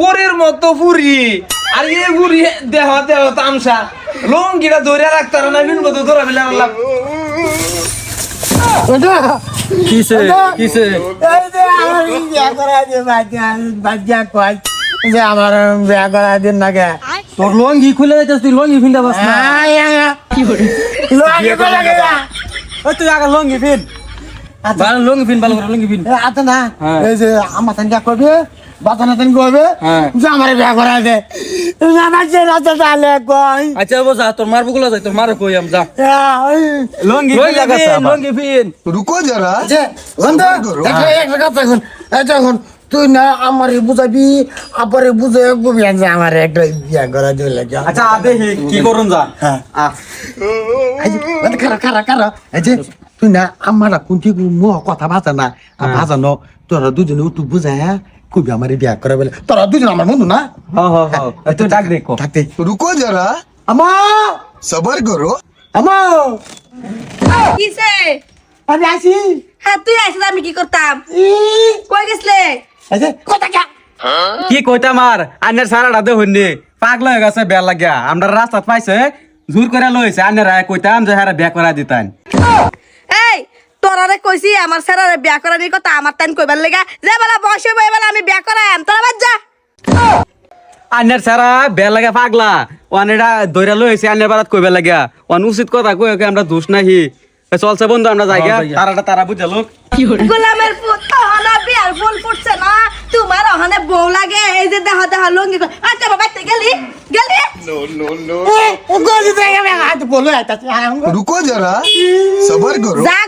পরের মতো ফুরি আর এ ফুরি দেহ দেহ তামসা। লঙ্গিটা ধরে রাখতার না বিন মতো ধরা ফেলে আনলাম। কিসে? কিসে? এই যে আমার বিয়া করা দিয়ে বাচ্চা বাচ্চা কয় যে আমার বিয়া করা দিন না গে তোর লঙ্গি খুলে যাইতেছ তুই লঙ্গি ফিনটা বাস না। কি করে লোকে বলে গে ও তুই আগে লঙ্গি ফিন। ভালো লঙ্গি ফিন ভালো করে লঙ্গি ফিন। আচ্ছা না হ্যাঁ। এই যে আমার করবে তুই না আমারে বুঝাবি আবারে বুঝে গুবি একটা বিয়া করা দিল লাগা। আচ্ছা আদে কি করুন যা। হ্যাঁ। কারা কারা কারা তুই না আমার কোন ঠিক কথা ভাজা না। ভাজানো তোরা দুজনে উঠু বুঝা হ্যাঁ? কবি আমার বিয়া করে বলে। তোরা দুজন আমার বন্ধু না? হ্যাঁ হ্যাঁ হ্যাঁ।, হ্যাঁ তো ডাক দেখো। ডাক দে রুকো যারা আমা! সবার করো। আমা! কিসে? আমি আসি হ্যাঁ তুই আসলে আমি কি করতাম? কই গেছলে? আচ্ছা কি কইতাম আর? আন্যের সারা রাতে হইনি। পাগল হয়ে গেছে বেয়া লাগিয়া। আমরা রাস্তা পাইছে জোর করে লইছে। আন্নারা কইতাম যে হারা বিয়া করা দিতাম। তোরারে কইছি আমার স্যারারে বিয়া করা নিয়ে কথা আমার টাইম কইবার লেগা। যে বেলা বয়স হইব এই বেলা আমি বিয়া করাম তোরা বাদ যা। আন্নের সারা বেয়া লাগে পাগলা। ওয়ানেটা দইরা লইছে আন্নের বারাত কইবে লাগিয়া ওয়ান উচিত কথা কই ওকে আমরা দোষ নাহি। চলছে বন্ধু আমরা যাইগা তারাটা তারা বুঝা লোক। গোলামের পুত অহনা বিয়ার ফুল ফুটছে না। তোমার অহনে বউ লাগে এই যে দেহ দেহ লঙ্গি আচ্ছা বাবা গেলি? গেলি? গলি থেকে আমি হাত বলে হ্যাঁ, হ্যাঁ। রুকো জরা করো। যা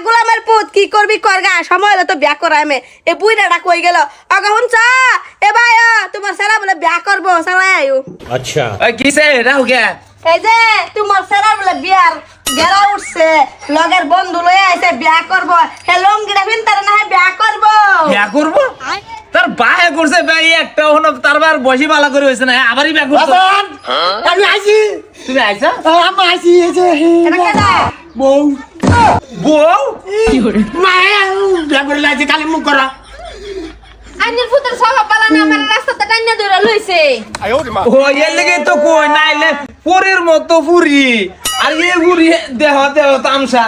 পুত কি করবি করগা? সময় হলো তো বিয়া মে এ বুইড়াটা কই গেল? আগা হুন চা এ ভাই তোমার সারা বলে বিয়া করব সারা আচ্ছা। এই যে তোমার সারা বলে বিয়ার গেরা উঠছে। লগের বন্ধু লয়ে আইছে বিয়া করব। হে লঙ্গিটা ফিন তার না বিয়া করব। বিয়া করব? তার করছে ভাই একটা হন তারবার বসি বালা করে হইছে না। আবারই বিয়া করছে। আমি তুমি আইছো? আমি আসি এই যে? বউ। বউ? মায়া বিয়া করে লাগছে খালি মুখ করা। আন্নের ফুতের স্বভাব পালা না আমার রাস্তাতে টাইনা ধরে লইছে। ও এর লেগে তো কই নাইলে পরের মতো ফুরি। আর এ ফুরি দেহ দেহ তামসা।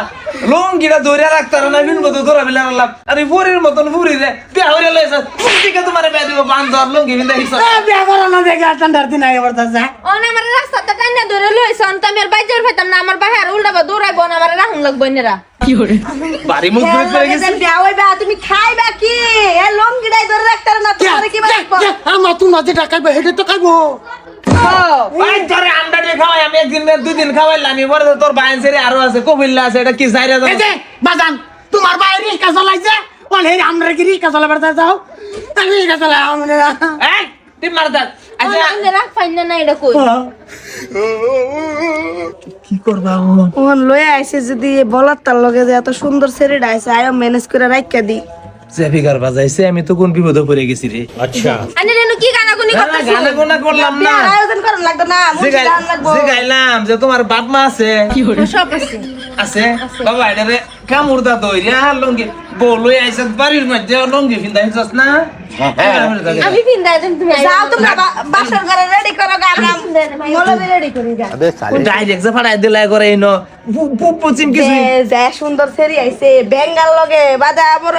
লঙ্গিটা ধরে রাখতার না বিন মতো ধরা ফেলে আনলাম। আর পরের মতন ফুরি রে বিয়া হইরে লইছে থেকে তোমার বিয়া দিব বান্ধব লঙ্গি বিন দেখিস এ, বিয়া করা না দেখে ঠান্ডার দিন আগে বলতেছে অন আমার রাস্তাটা টাইনা ধরে লইছ অন তো আমি আর বাইজার পাইতাম না আমার বাহার উল্টাবা দৌড়াইবো না আমার রাহুন লাগবো নেরা বাড়ি মুখ করে করে গেছে? যে বিয়া তুমি খাইবা কি? এ ধরে রাখতার না তোমার কি বাড়বো আমার তুই না যেটা খাইবো তো খাইবো। ভাই তোরে আন্ডা দিয়ে খাওয়াই আমি একদিন না দুই দিন খাওয়াইলাম আমি বড় তোর বাইন আছে কবিল্লা আছে এটা কি সাইরা এই বাজান তোমার বাইরে রিক্সা চালাইছে আমরা কি রিক্সা চালাবার যাও। রিক্সা চালাই আমরা তুই মার দাও আচ্ছা। আন্নের রাখ ফাইন না এটা কই? কি করবা ওন লয়ে আইছে যদি বলার তার লগে যে এত সুন্দর ছেলেটা আইছে আয়ো ম্যানেজ করে রাখিয়া দি। জেফিকার বাজাইছে আমি তো কোন বিপদে পড়ে গেছি রে। আন্নের এনু কি গানাগুনি না, না, গানা গোনা করলাম না। আয়োজন করার লাগতো না মুখে গান লাগবো। জিগাইলাম যে তোমার বাপ মা আছে। সব আছে। আছে? বাবা এটা রে কামুরদা দইরে লঙ্গি। বলই বাড়ির মধ্যে লঙ্গি ফিন্দাইছস না? আমি পিন্দাই দেন তুমি যাও তোমরা বাসর ঘরে রেডি করো গা আমরা মলবি রেডি করি গা। ডাইরেক্ট যে ফাড়াই দিলাই করে ইনো পশ্চিম কিছু। যে সুন্দর সেরি আইছে বেঙ্গাল লগে বাদা আমার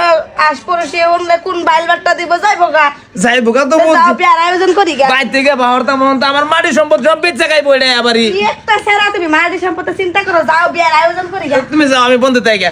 আশ পরে সে কোন বাইল বাট্টা দিব যাইবো গা। যাই বোকা তো যাও বিয়ার আয়োজন করি গা। বাইর থেকে বাহরতা মহন্ত আমার মাটি সম্পদ সব বেচে খাই পড়ে আবারই। একটা সেরা তুমি মায়ের সম্পদ চিন্তা করো যাও বিয়ার আয়োজন করি গা। তুমি যাও আমি বন্ধু তাই গা।